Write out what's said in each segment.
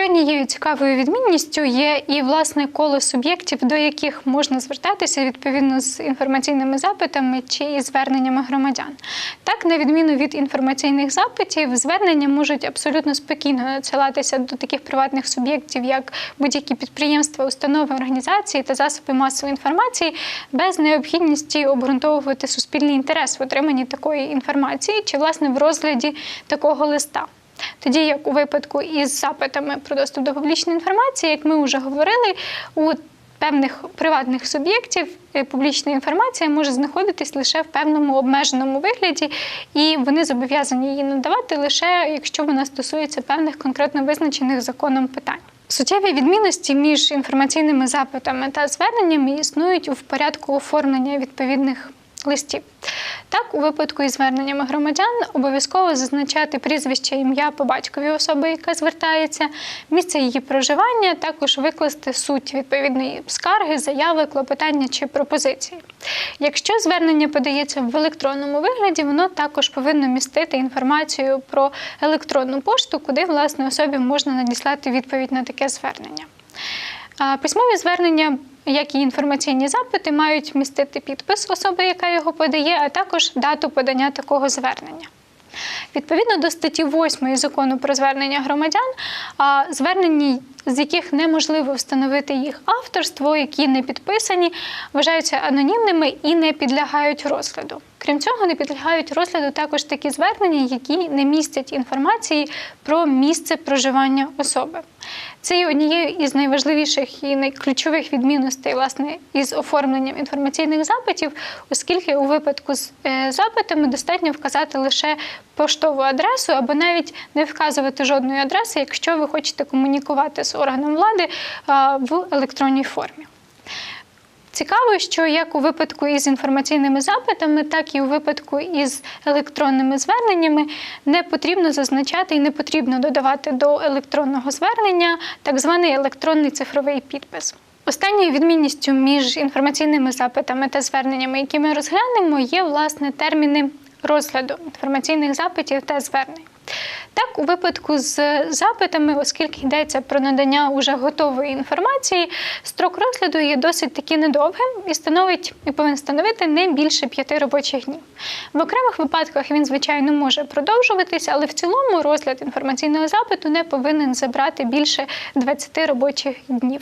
Ще однією цікавою відмінністю є і власне коло суб'єктів, до яких можна звертатися відповідно з інформаційними запитами чи зверненнями громадян. Так, на відміну від інформаційних запитів, звернення можуть абсолютно спокійно надсилатися до таких приватних суб'єктів, як будь-які підприємства, установи, організації та засоби масової інформації, без необхідності обґрунтовувати суспільний інтерес в отриманні такої інформації чи власне в розгляді такого листа. Тоді, як у випадку із запитами про доступ до публічної інформації, як ми вже говорили, у певних приватних суб'єктів е, публічна інформація може знаходитись лише в певному обмеженому вигляді, і вони зобов'язані її надавати лише якщо вона стосується певних конкретно визначених законом питань. Суттєві відмінності між інформаційними запитами та зверненнями існують у порядку оформлення відповідних листів. Так, у випадку із зверненнями громадян обов'язково зазначати прізвище, ім'я по батькові особи, яка звертається, місце її проживання, також викласти суть відповідної скарги, заяви, клопотання чи пропозиції. Якщо звернення подається в електронному вигляді, воно також повинно містити інформацію про електронну пошту, куди власне особі можна надіслати відповідь на таке звернення. Письмові звернення, як і інформаційні запити, мають містити підпис особи, яка його подає, а також дату подання такого звернення. Відповідно до статті 8 закону про звернення громадян, звернення, з яких неможливо встановити їх авторство, які не підписані, вважаються анонімними і не підлягають розгляду. Крім цього, не підлягають розгляду також такі звернення, які не містять інформації про місце проживання особи. Це є однією із найважливіших і найключових відмінностей власне із оформленням інформаційних запитів, оскільки у випадку з е, запитами достатньо вказати лише поштову адресу або навіть не вказувати жодної адреси, якщо ви хочете комунікувати з органом влади в електронній формі. Цікаво, що як у випадку із інформаційними запитами, так і у випадку із електронними зверненнями не потрібно зазначати і не потрібно додавати до електронного звернення так званий електронний цифровий підпис. Останньою відмінністю між інформаційними запитами та зверненнями, які ми розглянемо, є власне терміни розгляду інформаційних запитів та звернень. Так, у випадку з запитами, оскільки йдеться про надання уже готової інформації, строк розгляду є досить таки недовгим і становить і повинен становити не більше п'яти робочих днів. В окремих випадках він, звичайно, може продовжуватися, але в цілому розгляд інформаційного запиту не повинен забрати більше 20 робочих днів.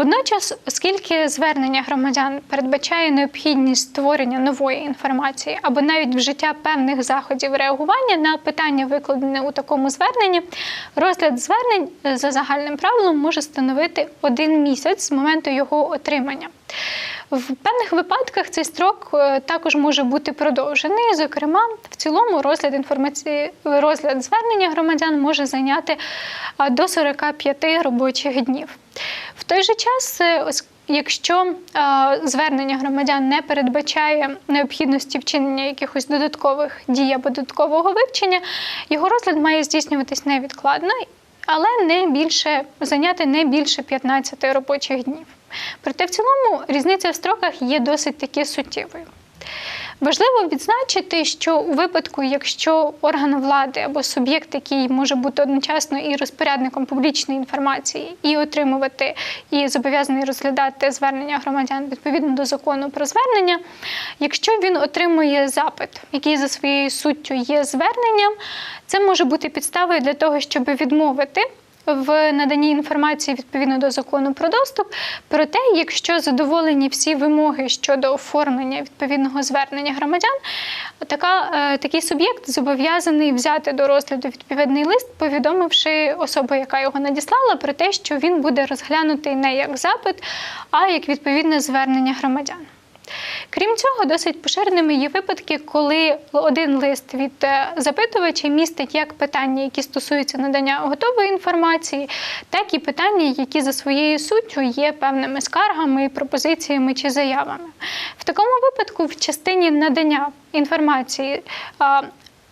Водночас, оскільки звернення громадян передбачає необхідність створення нової інформації або навіть вжиття певних заходів реагування на питання, викладене у такому зверненні, розгляд звернень е, за загальним правилом може становити один місяць з моменту його отримання. В певних випадках цей строк е, також може бути продовжений. Зокрема, в цілому розгляд інформації, розгляд звернення громадян може зайняти а, до 45 робочих днів. В той же час, е, Якщо звернення громадян не передбачає необхідності вчинення якихось додаткових дій або додаткового вивчення, його розгляд має здійснюватись невідкладно, але не більше зайняти не більше 15 робочих днів. Проте в цілому різниця в строках є досить таки суттєвою. Важливо відзначити, що у випадку, якщо орган влади або суб'єкт, який може бути одночасно і розпорядником публічної інформації, і отримувати, і зобов'язаний розглядати звернення громадян відповідно до закону про звернення, якщо він отримує запит, який за своєю суттю є зверненням, це може бути підставою для того, щоб відмовити в наданні інформації відповідно до закону про доступ. Проте, якщо задоволені всі вимоги щодо оформлення відповідного звернення громадян, така, е, такий суб'єкт зобов'язаний взяти до розгляду відповідний лист, повідомивши особу, яка його надіслала, про те, що він буде розглянутий не як запит, а як відповідне звернення громадян. Крім цього, досить поширеними є випадки, коли один лист від е, запитувача містить як питання, які стосуються надання готової інформації, так і питання, які за своєю суттю є певними скаргами, пропозиціями чи заявами. В такому випадку, в частині надання інформації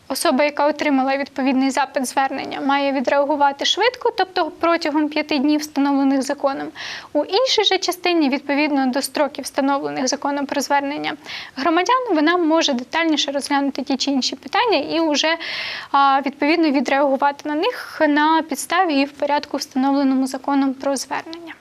особа, яка отримала відповідний запит звернення, має відреагувати швидко, тобто протягом п'яти днів, встановлених законом. У іншій же частині, відповідно до строків, встановлених законом про звернення громадян, вона може детальніше розглянути ті чи інші питання і вже відповідно відреагувати на них на підставі і в порядку, встановленому законом про звернення.